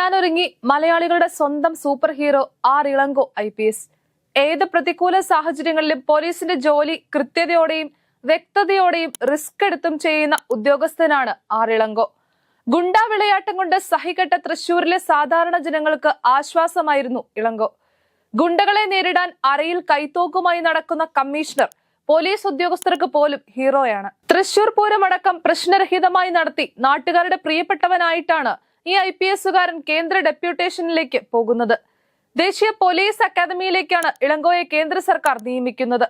നേരിടാനൊരുങ്ങി മലയാളികളുടെ സ്വന്തം super hero R Elango I P S. ഏത് പ്രതികൂല സാഹചര്യങ്ങളിലും പോലീസിന്റെ ജോലി കൃത്യതയോടെയും വ്യക്തതയോടെയും റിസ്ക് എടുത്തും ചെയ്യുന്ന ഉദ്യോഗസ്ഥനാണ് ആർ ഇളങ്കോ. ഗുണ്ടാ വിളയാട്ടം കൊണ്ട് സഹികെട്ട തൃശൂരിലെ സാധാരണ ജനങ്ങൾക്ക് ആശ്വാസമായിരുന്നു ഇളങ്കോ. ഗുണ്ടകളെ നേരിടാൻ അരയിൽ കൈത്തോക്കുമായി നടക്കുന്ന കമ്മീഷണർ പോലീസ് ഉദ്യോഗസ്ഥർക്ക് പോലും ഹീറോയാണ്. തൃശൂർ പൂരമടക്കം പ്രശ്നരഹിതമായി നടത്തി നാട്ടുകാരുടെ പ്രിയപ്പെട്ടവനായിട്ടാണ് ഈ ഐ പി എസുകാരൻ കേന്ദ്ര ഡെപ്യൂട്ടേഷനിലേക്ക് പോകുന്നത്. ദേശീയ പോലീസ് അക്കാദമിയിലേക്കാണ് ഇളങ്കോയെ കേന്ദ്ര സർക്കാർ നിയമിക്കുന്നത്.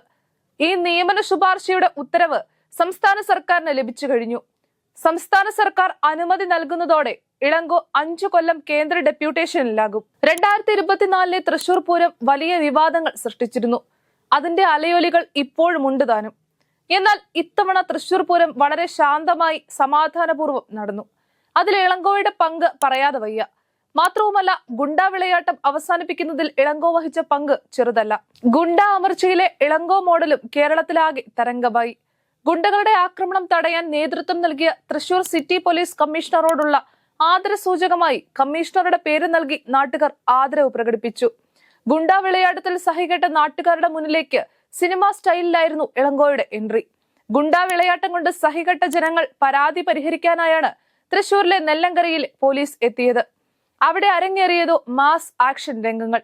ഈ നിയമന ശുപാർശയുടെ ഉത്തരവ് സംസ്ഥാന സർക്കാരിന് ലഭിച്ചു കഴിഞ്ഞു. സംസ്ഥാന സർക്കാർ അനുമതി നൽകുന്നതോടെ ഇളങ്കോ അഞ്ചു കൊല്ലം കേന്ദ്ര ഡെപ്യൂട്ടേഷനിലാകും. രണ്ടായിരത്തി ഇരുപത്തിനാലിലെ തൃശൂർ പൂരം വലിയ വിവാദങ്ങൾ സൃഷ്ടിച്ചിരുന്നു. അതിന്റെ അലയൊലികൾ ഇപ്പോഴും ഉണ്ട് താനും. എന്നാൽ ഇത്തവണ തൃശൂർ പൂരം വളരെ ശാന്തമായി സമാധാനപൂർവം നടന്നു. അതിൽ ഇളങ്കോയുടെ പങ്ക് പറയാതെ വയ്യ. മാത്രവുമല്ല ഗുണ്ട വിളയാട്ടം അവസാനിപ്പിക്കുന്നതിൽ ഇളങ്കോ വഹിച്ച പങ്ക് ചെറുതല്ല. ഗുണ്ട അമർച്ചയിലെ ഇളങ്കോ മോഡലും കേരളത്തിലാകെ തരംഗമായി. ഗുണ്ടകളുടെ ആക്രമണം തടയാൻ നേതൃത്വം നൽകിയ തൃശൂർ സിറ്റി പോലീസ് കമ്മീഷണറോടുള്ള ആദരസൂചകമായി കമ്മീഷണറുടെ പേര് നൽകി നാട്ടുകാർ ആദരവ് പ്രകടിപ്പിച്ചു. ഗുണ്ട വിളയാട്ടത്തിൽ സഹികെട്ട നാട്ടുകാരുടെ മുന്നിലേക്ക് സിനിമാ സ്റ്റൈലിലായിരുന്നു ഇളങ്കോയുടെ എൻട്രി. ഗുണ്ടാ വിളയാട്ടം കൊണ്ട് സഹികെട്ട ജനങ്ങൾ പരാതി പരിഹരിക്കാനായാണ് തൃശൂരിലെ നെല്ലങ്കരയിൽ പോലീസ് എത്തിയത്. അവിടെ അരങ്ങേറിയതോ മാസ് ആക്ഷൻ രംഗങ്ങൾ.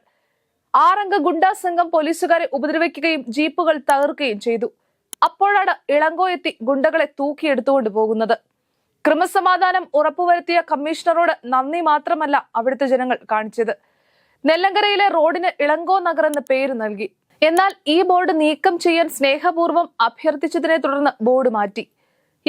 ആറംഗ ഗുണ്ടാ സംഘം പോലീസുകാരെ ഉപദ്രവിക്കുകയും ജീപ്പുകൾ തകർക്കുകയും ചെയ്തു. അപ്പോഴാണ് ഇളങ്കോ എത്തി ഗുണ്ടകളെ തൂക്കിയെടുത്തുകൊണ്ട് പോകുന്നത്. ക്രമസമാധാനം ഉറപ്പുവരുത്തിയ കമ്മീഷണറോട് നന്ദി മാത്രമല്ല അവിടുത്തെ ജനങ്ങൾ കാണിച്ചത്. നെല്ലങ്കരയിലെ റോഡിന് ഇളങ്കോ നഗർ എന്ന പേര് നൽകി. എന്നാൽ ഈ ബോർഡ് നീക്കം ചെയ്യാൻ സ്നേഹപൂർവം അഭ്യർത്ഥിച്ചതിനെ തുടർന്ന് ബോർഡ് മാറ്റി.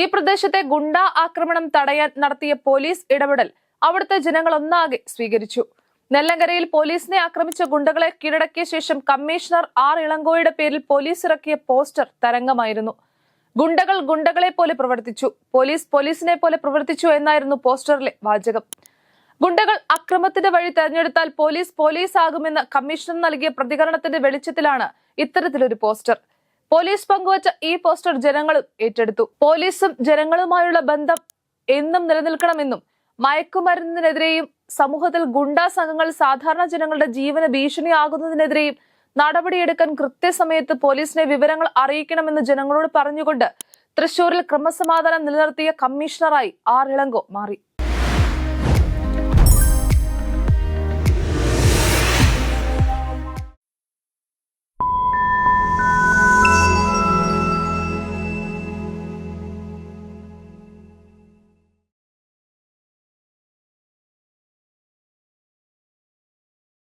ഈ പ്രദേശത്തെ ഗുണ്ടാ ആക്രമണം തടയാൻ നടത്തിയ പോലീസ് ഇടപെടൽ അവിടുത്തെ ജനങ്ങൾ ഒന്നാകെ സ്വീകരിച്ചു. നെല്ലങ്കരയിൽ പോലീസിനെ ആക്രമിച്ച ഗുണ്ടകളെ കീഴടക്കിയ ശേഷം കമ്മീഷണർ ആർ ഇളങ്കോയുടെ പേരിൽ പോലീസ് ഇറക്കിയ പോസ്റ്റർ തരംഗമായിരുന്നു. ഗുണ്ടകൾ ഗുണ്ടകളെ പോലെ പ്രവർത്തിച്ചു. പോലീസ് പോലീസിനെ പോലെ പ്രവർത്തിച്ചു എന്നായിരുന്നു പോസ്റ്ററിലെ വാചകം. ഗുണ്ടകൾ അക്രമത്തിന്റെ വഴി തെരഞ്ഞെടുത്താൽ പോലീസ് പോലീസ് ആകുമെന്ന് കമ്മീഷണർ നൽകിയ പ്രതികരണത്തിന്റെ വെളിച്ചത്തിലാണ് ഇത്തരത്തിലൊരു പോസ്റ്റർ. പോലീസ് പങ്കുവച്ച ഈ പോസ്റ്റർ ജനങ്ങളും ഏറ്റെടുത്തു. പോലീസും ജനങ്ങളുമായുള്ള ബന്ധം എന്നും നിലനിൽക്കണമെന്നും മയക്കുമരുന്നിനെതിരെയും സമൂഹത്തിൽ ഗുണ്ടാ സംഘങ്ങൾ സാധാരണ ജനങ്ങളുടെ ജീവന് ഭീഷണിയാകുന്നതിനെതിരെയും നടപടിയെടുക്കാൻ കൃത്യസമയത്ത് പോലീസിനെ വിവരങ്ങൾ അറിയിക്കണമെന്ന് ജനങ്ങളോട് പറഞ്ഞുകൊണ്ട് തൃശൂരിൽ ക്രമസമാധാനം നിലനിർത്തിയ കമ്മീഷണറായി ആർ ഇളങ്കോ മാറി.